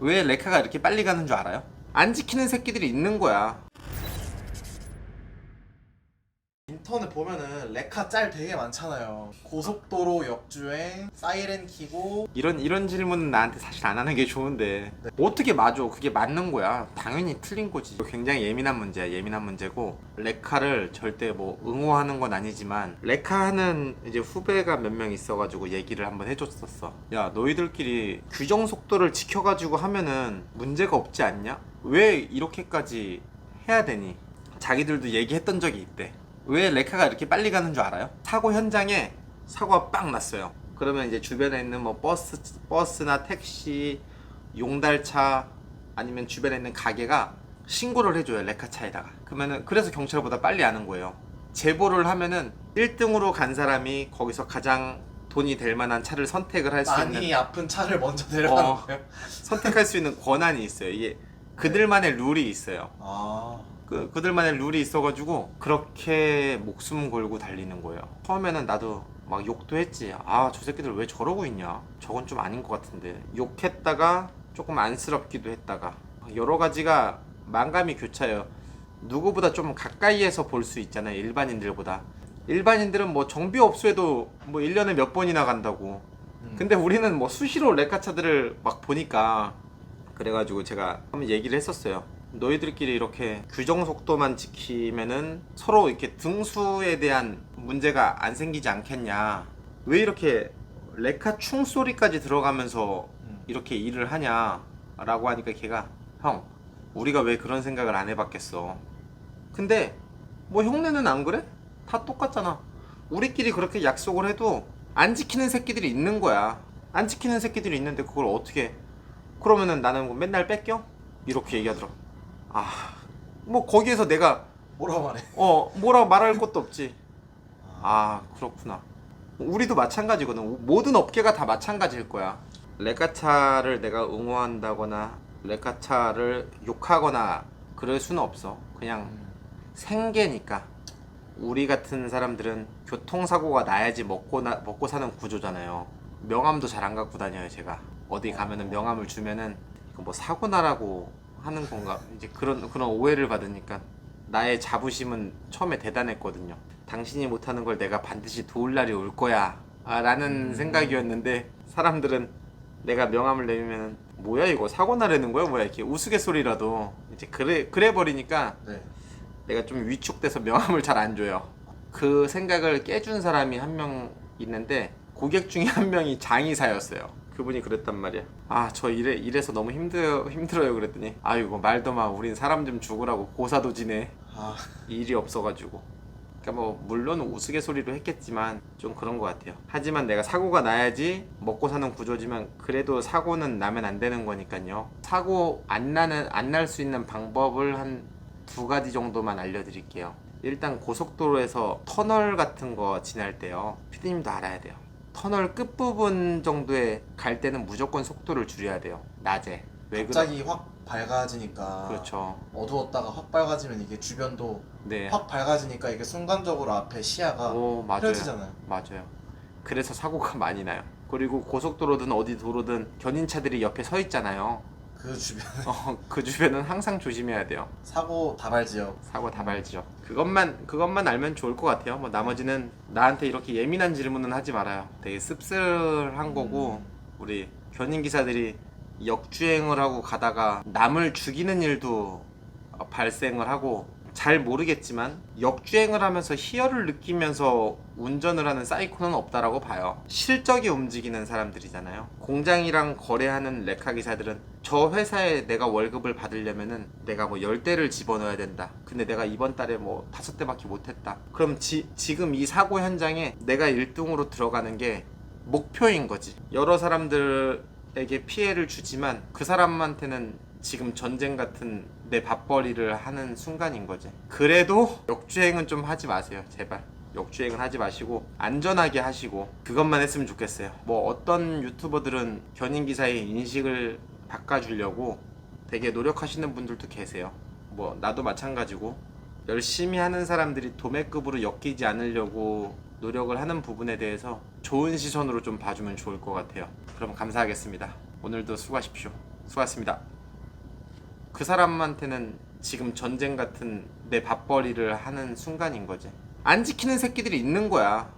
왜 레카가 이렇게 빨리 가는 줄 알아요? 안 지키는 새끼들이 있는 거야. 인터넷 보면은 레카 짤 되게 많잖아요. 고속도로 역주행, 사이렌 키고 이런 이런 질문은 나한테 사실 안 하는 게 좋은데 네. 어떻게 맞아? 그게 맞는 거야. 당연히 틀린 거지. 굉장히 예민한 문제야. 예민한 문제고 레카를 절대 뭐 응호하는 건 아니지만 레카하는 이제 후배가 몇 명 있어가지고 얘기를 한번 해줬었어. 야 너희들끼리 규정 속도를 지켜가지고 하면은 문제가 없지 않냐? 왜 이렇게까지 해야 되니? 자기들도 얘기했던 적이 있대. 왜 레카가 이렇게 빨리 가는 줄 알아요? 사고 현장에 사고가 빵 났어요. 그러면 이제 주변에 있는 뭐 버스 버스나 택시, 용달차 아니면 주변에 있는 가게가 신고를 해줘요 레카 차에다가. 그러면은 그래서 경찰보다 빨리 아는 거예요. 제보를 하면은 1등으로 간 사람이 거기서 가장 돈이 될 만한 차를 선택을 할수 있는 많이 아픈 차를 먼저 내려가는 어. 거예요. 선택할 수 있는 권한이 있어요. 이게 그들만의 룰이 있어요. 아, 그 그들만의 룰이 있어가지고 그렇게 목숨 걸고 달리는 거예요. 처음에는 나도 막 욕도 했지. 아 저 새끼들 왜 저러고 있냐? 저건 좀 아닌 것 같은데. 욕했다가 조금 안쓰럽기도 했다가 여러 가지가 만감이 교차해요. 누구보다 좀 가까이에서 볼 수 있잖아요. 일반인들보다. 일반인들은 뭐 정비업소에도 뭐 1년에 몇 번이나 간다고. 음. 근데 우리는 뭐 수시로 레카차들을 막 보니까 그래가지고 제가 한번 얘기를 했었어요. 너희들끼리 이렇게 규정 속도만 지키면은 서로 이렇게 등수에 대한 문제가 안 생기지 않겠냐. 왜 이렇게 레카 충 소리까지 들어가면서 음. 이렇게 일을 하냐. 라고 하니까 걔가 형, 우리가 왜 그런 생각을 안 해봤겠어. 근데 뭐 형네는 안 그래? 다 똑같잖아. 우리끼리 그렇게 약속을 해도 안 지키는 새끼들이 있는 거야. 안 지키는 새끼들이 있는데 그걸 어떻게 그러면은 나는 뭐 맨날 뺏겨? 이렇게 얘기하더라고. 아, 뭐 거기에서 내가 뭐라고 말해? 어 뭐라고 말할 것도 없지. 아 그렇구나. 우리도 마찬가지거든. 모든 업계가 다 마찬가지일 거야. 레카차를 내가 응원한다거나 레카차를 욕하거나 그럴 수는 없어. 그냥 음. 생계니까. 우리 같은 사람들은 교통사고가 나야지 먹고 나, 먹고 사는 구조잖아요. 명함도 잘 안 갖고 다녀요, 제가. 어디 가면은 명함을 주면은 이거 뭐 사고 나라고 하는 건가? 이제 그런 그런 오해를 받으니까 나의 자부심은 처음에 대단했거든요. 당신이 못하는 걸 내가 반드시 도울 날이 올 거야. 아, 라는 생각이었는데 사람들은 내가 명함을 내면 뭐야 이거 사고 나라는 거야 뭐야 이렇게 우스갯소리라도 이제 그래 그래 버리니까 네. 내가 좀 위축돼서 명함을 잘 안 줘요. 그 생각을 깨준 사람이 한 명 있는데 고객 중에 한 명이 장의사였어요. 그분이 그랬단 말이야. 아, 저 이래, 이래서 너무 힘들어요, 힘들어요. 그랬더니, 아이고, 말도 마. 우린 사람 좀 죽으라고 고사도 지내. 아, 일이 없어가지고. 그러니까 뭐, 물론 우스갯소리로 했겠지만, 좀 그런 것 같아요. 하지만 내가 사고가 나야지 먹고 사는 구조지만, 그래도 사고는 나면 안 되는 거니까요. 사고 안 나는, 안 날 수 있는 방법을 한 두 가지 정도만 알려드릴게요. 일단 고속도로에서 터널 같은 거 지날 때요. 피디님도 알아야 돼요. 터널 끝부분 정도에 갈 때는 무조건 속도를 줄여야 돼요. 낮에. 왜 그러? 갑자기 확 밝아지니까 그렇죠. 어두웠다가 확 밝아지면 이게 주변도 네. 확 밝아지니까 이게 순간적으로 앞에 시야가 오 맞아요. 흐려지잖아요. 맞아요. 그래서 사고가 많이 나요. 그리고 고속도로든 어디 도로든 견인차들이 옆에 서 있잖아요. 그 주변 어, 그 주변은 항상 조심해야 돼요. 사고 다발 지역. 사고 다발지죠. 그것만 그것만 알면 좋을 것 같아요. 뭐 나머지는 나한테 이렇게 예민한 질문은 하지 말아요. 되게 씁쓸한 거고 우리 견인 기사들이 역주행을 하고 가다가 남을 죽이는 일도 어, 발생을 하고 잘 모르겠지만 역주행을 하면서 희열을 느끼면서 운전을 하는 사이코는 없다라고 봐요. 실적이 움직이는 사람들이잖아요. 공장이랑 거래하는 레카 기사들은 저 회사에 내가 월급을 받으려면은 내가 뭐열 대를 집어넣어야 된다. 근데 내가 이번 달에 뭐 다섯 대밖에 못했다. 그럼 지, 지금 이 사고 현장에 내가 1등으로 들어가는 게 목표인 거지. 여러 사람들에게 피해를 주지만 그 사람한테는 지금 전쟁 같은 내 밥벌이를 하는 순간인 거지. 그래도 역주행은 좀 하지 마세요, 제발. 역주행은 하지 마시고 안전하게 하시고 그것만 했으면 좋겠어요. 뭐 어떤 유튜버들은 견인 기사의 인식을 바꿔주려고 되게 노력하시는 분들도 계세요. 뭐 나도 마찬가지고 열심히 하는 사람들이 도매급으로 엮이지 않으려고 노력을 하는 부분에 대해서 좋은 시선으로 좀 봐주면 좋을 것 같아요. 그럼 감사하겠습니다. 오늘도 수고하십시오. 수고하셨습니다. 그 사람한테는 지금 전쟁 같은 내 밥벌이를 하는 순간인 거지. 안 지키는 새끼들이 있는 거야.